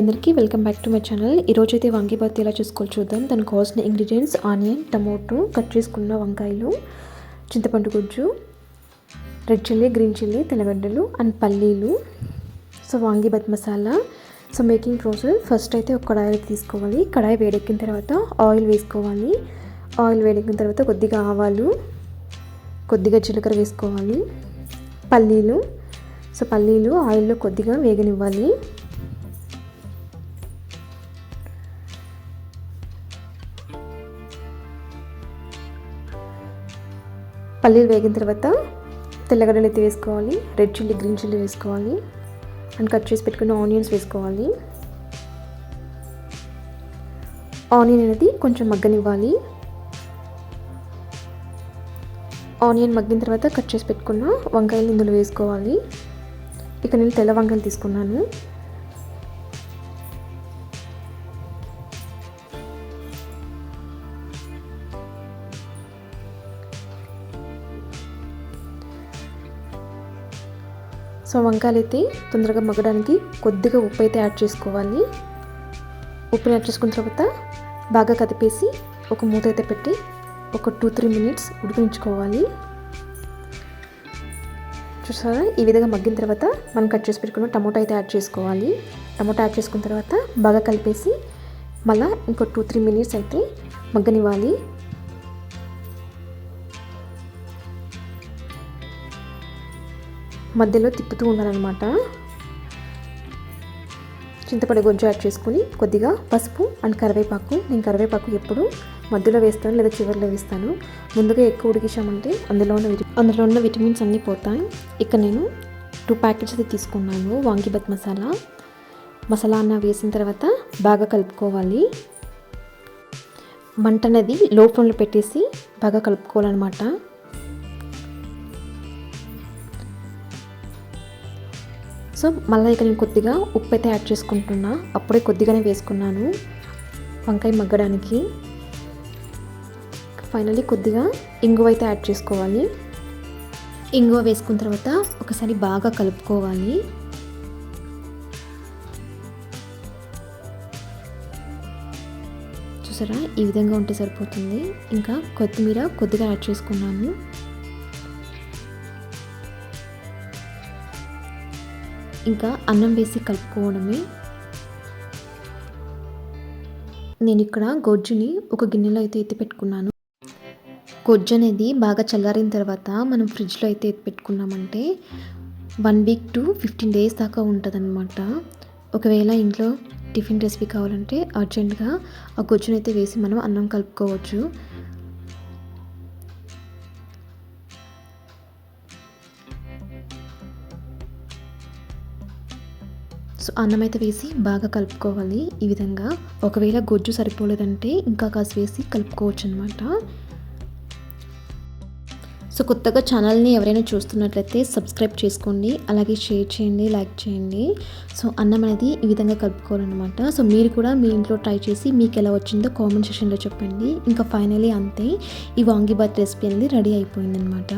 అందరికీ welcome back to my channel ఈరోజు అయితే వంకాయ ఎలా చేసుకోవాలి చూద్దాం. దానికి కావాల్సిన ఇంగ్రీడియంట్స్ ఆనియన్ టమోటో కట్ చేసుకున్న వంకాయలు చింతపండు గుజ్జు రెడ్ చిల్లీ గ్రీన్ చిల్లీ తెల్లగడ్డలు అండ్ పల్లీలు. So vangibath masala. So making process first అయితే ఒక కడాయి తీసుకోవాలి. కడాయి వేడెక్కిన తర్వాత ఆయిల్ వేసుకోవాలి. ఆయిల్ వేడెక్కిన తర్వాత కొద్దిగా ఆవాలు కొద్దిగా జీలకర్ర వేసుకోవాలి. పల్లీలు. సో పల్లీలు ఆయిల్లో కొద్దిగా వేగనివ్వాలి. పల్లీలు వేగిన తర్వాత తెల్లగడ్డలు అయితే వేసుకోవాలి. రెడ్ చిల్లీ గ్రీన్ చిల్లీ వేసుకోవాలి. అండ్ కట్ చేసి పెట్టుకున్న ఆనియన్స్ వేసుకోవాలి. ఆనియన్ అనేది కొంచెం మగ్గనివ్వాలి. ఆనియన్ మగ్గిన తర్వాత కట్ చేసి పెట్టుకున్న వంకాయలు ఇందులో వేసుకోవాలి. ఇక నేను తెల్ల వంకాయలు తీసుకున్నాను. సో వంకాయలు అయితే తొందరగా మగ్గడానికి కొద్దిగా ఉప్పు అయితే యాడ్ చేసుకోవాలి. ఉప్పుని యాడ్ చేసుకున్న తర్వాత బాగా కదిపేసి ఒక మూత అయితే పెట్టి ఒక టూ త్రీ మినిట్స్ ఉడికించుకోవాలి. చూసారా? ఈ విధంగా మగ్గిన తర్వాత మనం కట్ చేసి పెట్టుకున్న టమోటా అయితే యాడ్ చేసుకోవాలి. టమోటా యాడ్ చేసుకున్న తర్వాత బాగా కలిపేసి మళ్ళీ ఇంకో టూ త్రీ మినిట్స్ అయితే మగ్గనివ్వాలి. మధ్యలో తిప్పుతూ ఉండాలన్నమాట. చింతపండు గొంజు యాడ్ చేసుకొని కొద్దిగా పసుపు అండ్ కరివేపాకు. నేను కరివేపాకు ఎప్పుడు మధ్యలో వేస్తాను లేదా చివరిలో వేస్తాను. ముందుగా ఎక్కువ ఉడికించామంటే అందులో ఉన్న విట అందులో ఉన్న విటమిన్స్ అన్నీ పోతాయి. ఇక్కడ నేను టూ ప్యాకెట్స్ అది తీసుకున్నాను. వాంగిబత్ మసాలా. మసాలా అన్న వేసిన తర్వాత బాగా కలుపుకోవాలి. మంట అనేది లో ఫ్లేమ్లో పెట్టేసి బాగా కలుపుకోవాలన్నమాట. సో మళ్ళీ ఇక నేను కొద్దిగా ఉప్పు అయితే యాడ్ చేసుకుంటున్నా. అప్పుడే కొద్దిగానే వేసుకున్నాను. వంకాయ మగ్గడానికి. ఫైనల్లీ కొద్దిగా ఇంగువ అయితే యాడ్ చేసుకోవాలి. ఇంగువ వేసుకున్న తర్వాత ఒకసారి బాగా కలుపుకోవాలి. చూసారా? ఈ విధంగా ఉంటే సరిపోతుంది. ఇంకా కొత్తిమీర కొద్దిగా యాడ్ చేసుకున్నాను. ఇంకా అన్నం వేసి కలుపుకోవడమే. నేను ఇక్కడ గొజ్జుని ఒక గిన్నెలో అయితే ఎత్తి పెట్టుకున్నాను. గొజ్జు అనేది బాగా చల్లారిన తర్వాత మనం ఫ్రిడ్జ్లో అయితే ఎత్తి పెట్టుకున్నామంటే one week to fifteen days దాకా ఉంటుందన్నమాట. ఒకవేళ ఇంట్లో టిఫిన్ రెసిపీ కావాలంటే అర్జెంటుగా ఆ గొజ్జునైతే వేసి మనం అన్నం కలుపుకోవచ్చు. సో అన్నం అయితే వేసి బాగా కలుపుకోవాలి. ఈ విధంగా ఒకవేళ గొజ్జు సరిపోలేదంటే ఇంకా కాసి వేసి కలుపుకోవచ్చు అనమాట సో కొత్తగా ఛానల్ని ఎవరైనా చూస్తున్నట్లయితే సబ్స్క్రైబ్ చేసుకోండి. అలాగే షేర్ చేయండి లైక్ చేయండి. సో అన్నం అనేది ఈ విధంగా కలుపుకోవాలన్నమాట. సో మీరు కూడా మీ ఇంట్లో ట్రై చేసి మీకు ఎలా వచ్చిందో కామెంట్ సెక్షన్లో చెప్పండి. ఇంకా ఫైనలీ అంతే ఈ వాంగీబాత్ రెసిపీ అనేది రెడీ అయిపోయిందనమాట